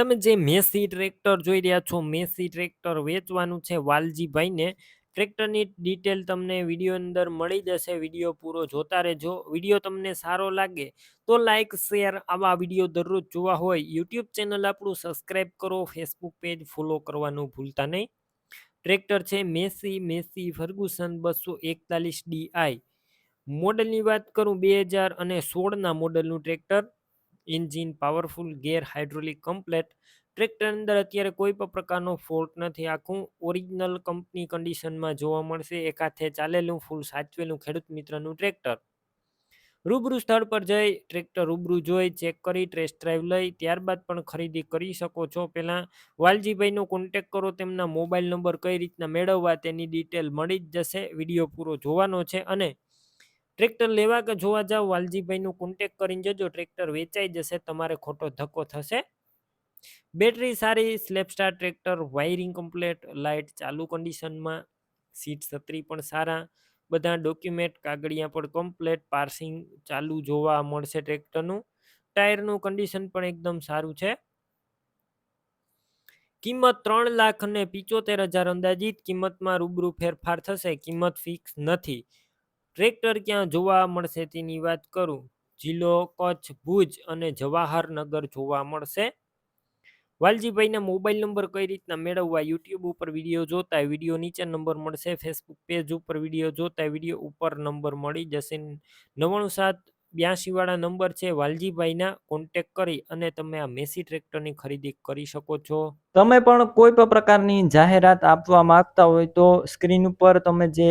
તમે જે Massey tractor જોઈ રહ્યા છો, મેસી ટ્રેક્ટર વેચવાનું છે વાલજીભાઈને. ટ્રેક્ટરની ડિટેલ તમને વીડિયો અંદર મળી જશે, વીડિયો પૂરો જોતા રહેજો. વીડિયો તમને સારો લાગે તો લાઇક શેર આવા વીડિયો દરરોજ જોવા હોય. યુટ્યુબ ચેનલ આપણું સબસ્ક્રાઈબ કરો, ફેસબુક પેજ ફોલો કરવાનું ભૂલતા નહીં. ટ્રેક્ટર છે મેસી મેસી ફર્ગુસન બસો એકતાલીસ ડીઆઈ મોડલની વાત કરું, બે હજાર અને સોળના મોડલનું tractor. Engine, powerful gear hydraulic complete. Tractor અંદર અત્યારે કોઈ પણ પ્રકારનો ફોલ્ટ નથી. આખું ઓરિજિનલ કંપની કન્ડિશનમાં જોવા મળશે. એકાથે ચાલેલું, ફૂલ સાચવેલું ખેડૂત મિત્રનું ટ્રેક્ટર. રૂબરૂ સ્થળ પર જઈ ટ્રેક્ટર રૂબરૂ જોઈ, ચેક કરી, ટેસ્ટ ડ્રાઈવ લઈ, ત્યારબાદ પણ ખરીદી કરી શકો છો. પહેલાં વાલજીભાઈનો કોન્ટેક કરો, તેમના મોબાઈલ નંબર કઈ રીતના મેળવવા તેની ડિટેલ મળી જ જશે. વીડિયો પૂરો જોવાનો છે અને ટ્રેક્ટર લેવા કે જોવા જાવ, વાલજીભાઈનું કોન્ટેક કરીને જજો, ટ્રેક્ટર વેચાઈ જશે, તમારે ખોટો ધક્કો થશે. બેટરી સારી સ્લેપસ્ટાર ટ્રેક્ટર વાયરિંગ કમ્પ્લેટ લાઇટ ચાલુ કન્ડિશનમાં સીટ છત્રી પણ સારા, બધા ડોક્યુમેન્ટ કાગળિયા પણ કમ્પ્લેટ પાર્સિંગ ચાલુ જોવા મળશે ટ્રેક્ટરનું. ટાયરનું કન્ડિશન પણ એકદમ સારું છે. કિંમત ત્રણ લાખ અને પિચોતેર હજાર અંદાજિત, કિંમતમાં રૂબરૂ ફેરફાર થશે, કિંમત ફિક્સ નથી. ટ્રેક્ટર ક્યાં જોવા મળશે તેની વાત કરું? જિલ્લો, કચ્છ, ભુજ અને જવાહરનગર જોવા મળશે. વાલજીભાઈના મોબાઈલ નંબર કઈ રીતના મેળવવા? યુટ્યુબ ઉપર વીડિયો જોતા વીડિયો નીચે નંબર મળશે. ફેસબુક પેજ ઉપર વીડિયો જોતા વીડિયો ઉપર નંબર મળી જશે. નવ્વાણું સાત બ્યાસી વાળા નંબર છે. વાલજીભાઈના કોન્ટેક કરી અને તમે આ મેસી ટ્રેક્ટરની ખરીદી કરી શકો છો. તમે પણ કોઈ પણ પ્રકારની જાહેરાત આપવા માંગતા હોય તો સ્ક્રીન ઉપર તમે જે